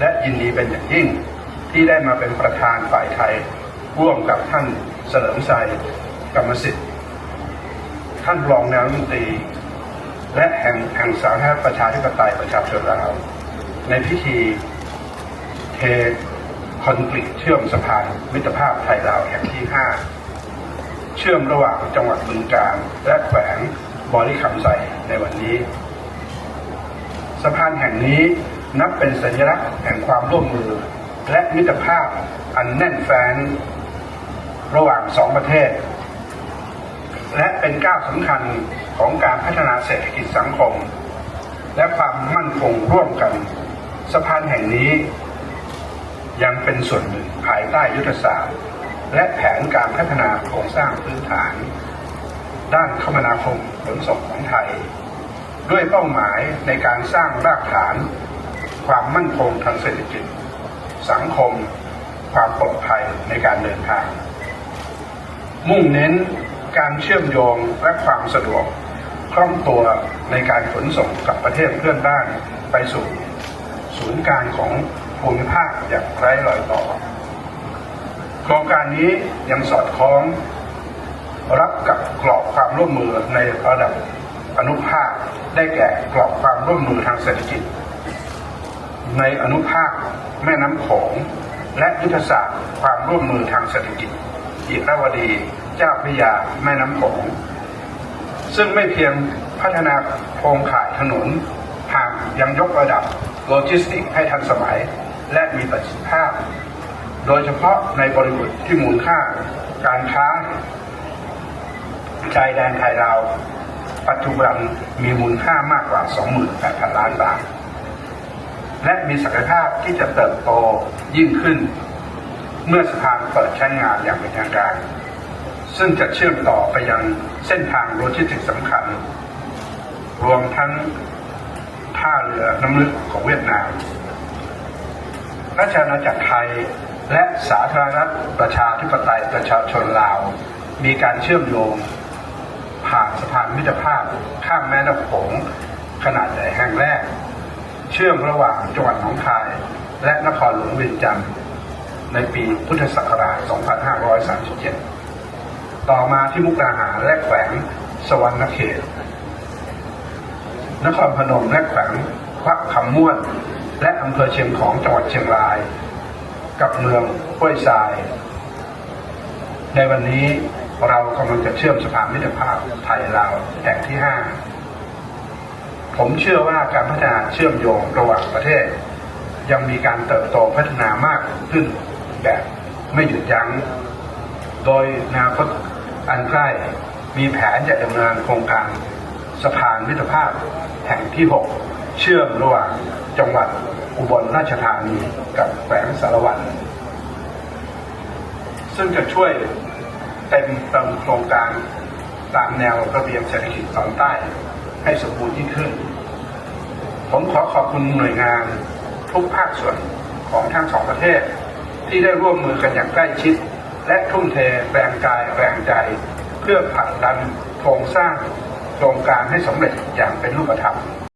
และยินดีเป็นอย่างยิ่งที่ได้มาเป็นประธานฝ่ายไทย ร่วมกับท่านเสริมไซกรรมสิทธิ์ ท่านรองนายกรัฐมนตรี และแห่งแห่งสาธารณประชาธิปไตยประชาชนลาว ในพิธีเทคอนกรีตเชื่อมสะพานมิตรภาพไทยลาวแห่งที่ 5 เชื่อมระหว่างจังหวัดบึงกาฬและแขวงบริคำไซในวันนี้ สะพานแห่งนี้ นับเป็นสัญลักษณ์แห่งความร่วมมือ และมิตรภาพอันแน่นแฟ้นระหว่างสองประเทศ และเป็นก้าวสำคัญของการพัฒนาเศรษฐกิจสังคม และความมั่นคงร่วมกันสะพานแห่งนี้ ยังเป็นส่วนหนึ่งภายใต้ยุทธศาสตร์ และแผนการพัฒนาโครงสร้างพื้นฐาน ด้านคมนาคมขนส่งของไทย ด้วยเป้าหมายในการสร้างรากฐาน ความมั่นคงทางเศรษฐกิจ สังคม ความปลอดภัยในการเดินทาง มุ่งเน้นการเชื่อมโยงและความสะดวกคล่องตัวในการขนส่งกับประเทศเพื่อนบ้านไปสู่ศูนย์กลางของภูมิภาคอย่างไร้รอยต่อโครงการนี้ยังสอดคล้อง รับกับกรอบความร่วมมือในระดับอนุภาคได้แก่กรอบความร่วมมือทางเศรษฐกิจ ในอนุภาคแม่น้ำโขงและยุทธศาสตร์ความร่วมมือทางเศรษฐกิจอิรวดีเจ้าพระยาแม่น้ำโขงซึ่งไม่เพียงพัฒนาโครงข่ายถนนหากยังยกระดับโลจิสติกให้ทันสมัย และมีประสิทธิภาพ โดยเฉพาะในบริบทที่มูลค่าการค้าชายแดนไทยลาวปัจจุบันมีมูลค่ามากกว่า 28,000 ล้านบาท และมีศักยภาพที่จะเติบโตยิ่งขึ้น เมื่อสะพานเปิดใช้งานอย่างเป็นทางการ ซึ่งจะเชื่อมต่อไปยังเส้นทางโลจิสติกสำคัญ รวมทั้งท่าเรือน้ำลึกของเวียดนามราชอาณาจักรไทยและสาธารณรัฐประชาธิปไตยประชาชนลาว มีการเชื่อมโยง ผ่านสะพานมิตรภาพข้ามแม่น้ำโขงขนาดใหญ่แห่งแรก เชื่อมระหว่างจังหวัดหนองคาย และนครหลวงเวียงจันทร์ในปีพุทธศักราช 2537 ต่อมาที่มุกดาหารและแขวงสวรรณเขต นครพนมและแขวงวักคำม่วน และอำเภอเชียงของจังหวัดเชียงราย กับเมืองห้วยทราย ในวันนี้เรากำลังจะเชื่อมสะพานมิตรภาพไทยลาวแห่งที่ 5 ผมเชื่อว่าการพัฒนาเชื่อมโยงระหว่างประเทศ ยังมีการเติบโตพัฒนามากขึ้นแบบไม่หยุดยัง้ง โดยอนาคตอันใกล้มีแผนจะดำเนินโครงการสะพานมิตรภาพแห่งที่ 6 เชื่อมระหว่างจังหวัดอุบลราชธานีกับแขวงสารวัตรซึ่งจะช่วยเต็มเติมโครงการตามแนวระเบียบเศรษฐกิจตอนใต้ ให้สมบูรณ์ยิ่งขึ้น ผมขอขอบคุณหน่วยงาน ทุกภาคส่วนของทั้งสองประเทศ ที่ได้ร่วมมือกันอย่างใกล้ชิด และทุ่มเทแรงกายแรงใจ เพื่อผลักดันโครงสร้างโครงการให้สำเร็จอย่างเป็นรูปธรรม